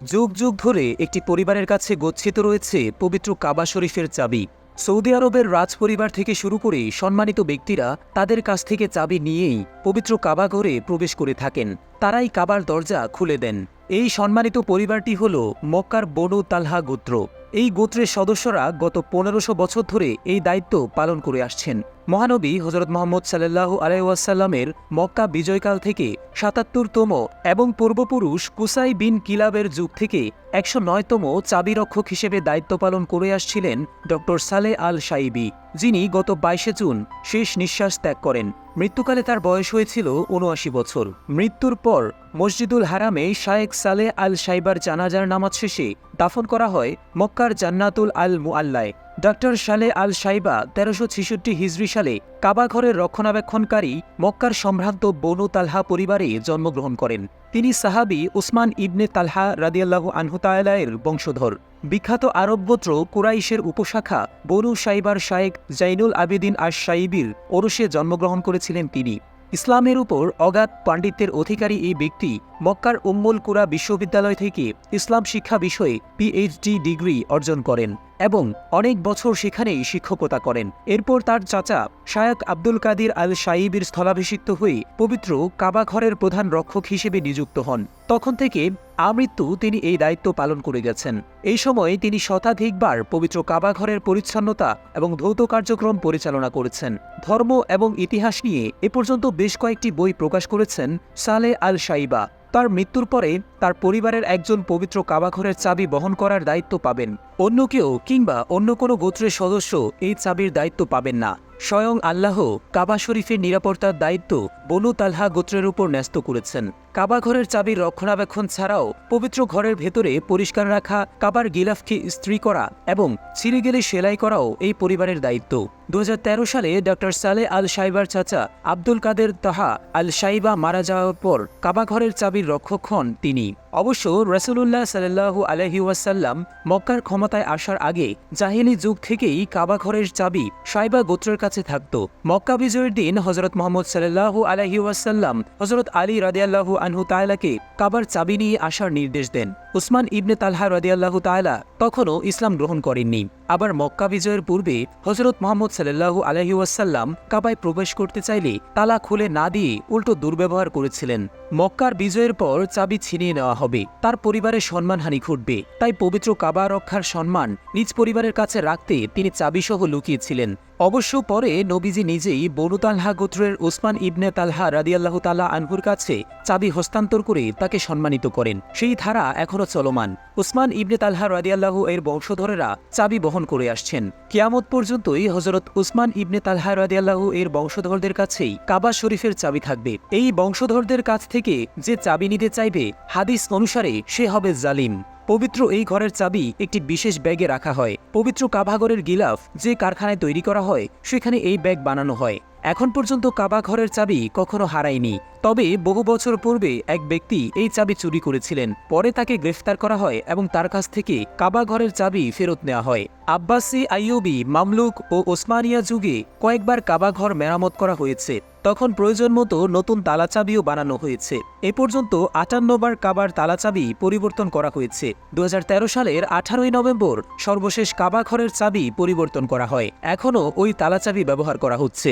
যুগ যুগ ধরে একটি পরিবারের কাছে গচ্ছিত রয়েছে পবিত্র কাবা শরীফের চাবি। সৌদি আরবের রাজ পরিবার থেকে শুরু করে সম্মানিত ব্যক্তিরা তাদের কাছ থেকে চাবি নিয়েই পবিত্র কাবা ঘরে প্রবেশ করে থাকেন। তারাই কাবার দরজা খুলে দেন। এই সম্মানিত পরিবারটি হল মক্কার বনু তালহা গোত্র। এই গোত্রের সদস্যরা গত পনেরোশো বছর ধরে এই দায়িত্ব পালন করে আসছেন। মহানবী হজরত মোহাম্মদ সাল্লাল্লাহু আলাইসাল্লামের মক্কা বিজয়কাল থেকে সাতাত্তরতম এবং পূর্বপুরুষ কুসাই বিন কিলাবের যুগ থেকে একশো নয়তম চাবিরক্ষক হিসেবে দায়িত্ব পালন করে আসছিলেন ড সালে আল সাইবি, যিনি গত বাইশে জুন শেষ নিঃশ্বাস ত্যাগ করেন। মৃত্যুকালে তার বয়স হয়েছিল উনআশি বছর। মৃত্যুর পর মসজিদুল হারামে শায়েক সালে আল সাইবার জানাজার নামাজ শেষে দাফন করা হয় মক্কার জান্নাতুল আল মুআল্লায়। ডক্টর সালে আল সাইবা তেরোশো ছিষট্টি হিজরি সালে কাবাঘরের রক্ষণাবেক্ষণকারী মক্কার সম্ভ্রান্ত বনু তালহা পরিবারে জন্মগ্রহণ করেন। তিনি সাহাবি উসমান ইবনে তালহা রাদিয়াল্লাহু আনহুতায়লায়ের বংশধর। বিখ্যাত আরব গোত্র কুরাইশের উপশাখা বনু সাইবার শায়েক জাইনুল আবেদিন আর সাইবির ওরসে জন্মগ্রহণ করেছিলেন তিনি। ইসলামের উপর অগাধ পাণ্ডিত্যের অধিকারী এই ব্যক্তি মক্কার উম্মুল কুরা বিশ্ববিদ্যালয় থেকে ইসলাম শিক্ষা বিষয়ে পিএইচডি ডিগ্রি অর্জন করেন এবং অনেক বছর সেখানেই শিক্ষকতা করেন। এরপর তার চাচা শায়ক আব্দুল কাদির আল সাইবির স্থলাভিষিক্ত হয়ে পবিত্র কাবাঘরের প্রধান রক্ষক হিসেবে নিযুক্ত হন। তখন থেকে আমৃত্যু তিনি এই দায়িত্ব পালন করে গেছেন। এই সময়ে তিনি শতাধিকবার পবিত্র কাবাঘরের পরিচ্ছন্নতা এবং ধৌত কার্যক্রম পরিচালনা করেছেন। ধর্ম এবং ইতিহাস নিয়ে এ পর্যন্ত বেশ কয়েকটি বই প্রকাশ করেছেন সালে আল সাইবা তার মৃত্যুর পরে তার পরিবারের একজন পবিত্র কাবাঘরের চাবি বহন করার দায়িত্ব পাবেন। অন্য কেউ কিংবা অন্য কোনো গোত্রের সদস্য এই চাবির দায়িত্ব পাবেন না। স্বয়ং আল্লাহ কাবা শরীফের নিরাপত্তার দায়িত্ব বনু তালহা গোত্রের উপর ন্যস্ত করেছেন। কাবা ঘরের চাবির রক্ষণাবেক্ষণ ছাড়াও পবিত্র ঘরের ভেতরে পরিষ্কার রাখা, কাবার গিলাফকে স্ত্রী করা এবং ছিঁড়ে গেলে সেলাই করাও এই পরিবারের দায়িত্ব। দু হাজার তেরো সালে ডক্টর সালে আল সাইবার চাচা আব্দুল কাদের তাহা আল সাইবা মারা যাওয়ার পর কাবাঘরের চাবির রক্ষক হন তিনি। অবশ্য রসুল্লাহ সাল্লাহু আলহি ওয়াসাল্লাম মক্কার ক্ষমতায় আসার আগে জাহিলি যুগ থেকেই কাবাঘরের চাবি সাইবা গোত্রের কাছে থাকত। মক্কা বিজয়ের দিন হজরত মোহাম্মদ সাল্লাহু আলহি ওয়াসাল্লাম হজরত আলী রাদিয়াল্লাহু আনহু তায়লাকে কাবার চাবি নিয়ে আসার নির্দেশ দেন। উসমান ইবনে তালহা রাদিয়াল্লাহু তায়লা তখনও ইসলাম গ্রহণ করেননি। আবার মক্কা বিজয়ের পূর্বে হজরত মোহাম্মদ সাল্লাহু আলহি ওয়াসাল্লাম কাবায় প্রবেশ করতে চাইলে তালা খুলে না দিয়ে উল্টো দুর্ব্যবহার করেছিলেন। মক্কার বিজয়ের পর চাবি ছিনিয়ে নেওয়া হবে। তার পরিবারের সম্মানহানি ঘটবে। তাই পবিত্র কাবা রক্ষার সম্মান নিজ পরিবারের কাছে রাখতে তিনি চাবিসহ লুকিয়েছিলেন। অবশ্য পরে নবীজি নিজেই বনু তালহা গোত্রের ওসমান ইবনে তালহা রাদিয়াল্লাহ তালা আনহুর কাছে চাবি হস্তান্তর করে তাকে সম্মানিত করেন। সেই ধারা এখনও চলমান। ওসমান ইবনে তালহা রাদিয়াল্লাহু এর বংশধরেরা চাবি বহন করে আসছেন। কিয়ামত পর্যন্তই হজরত উসমান ইবনে তালহা রাদিয়াল্লাহু এর বংশধরদের কাছেই কাবা শরীফের চাবি থাকবে। এই বংশধরদের কাছ থেকে যে চাবি নিতে চাইবে, হাদিস অনুসারে সে হবে জালিম। পবিত্র এই ঘরের চাবি একটি বিশেষ ব্যাগে রাখা হয়। পবিত্র কাভাগরের গিলাফ যে কারখানায় তৈরি করা হয়, সেখানে এই ব্যাগ বানানো হয়। এখন পর্যন্ত কাবা ঘরের চাবি কখনো হারায়নি। তবে বহু বছর পূর্বে এক ব্যক্তি এই চাবি চুরি করেছিলেন। পরে তাকে গ্রেফতার করা হয় এবং তার কাছ থেকে কাবা ঘরের চাবি ফেরত নেওয়া হয়। আব্বাসি, আইয়ুবি, মামলুক ও ওসমানিয়া যুগে কয়েকবার কাবা ঘর মেরামত করা হয়েছে। তখন প্রয়োজন মতো নতুন তালাচাবিও বানানো হয়েছে। এ পর্যন্ত আটান্নবার কাবার তালাচাবি পরিবর্তন করা হয়েছে। দু হাজার তেরো সালের আঠারোই নভেম্বর সর্বশেষ কাবা ঘরের চাবি পরিবর্তন করা হয়। এখনও ওই তালাচাবি ব্যবহার করা হচ্ছে।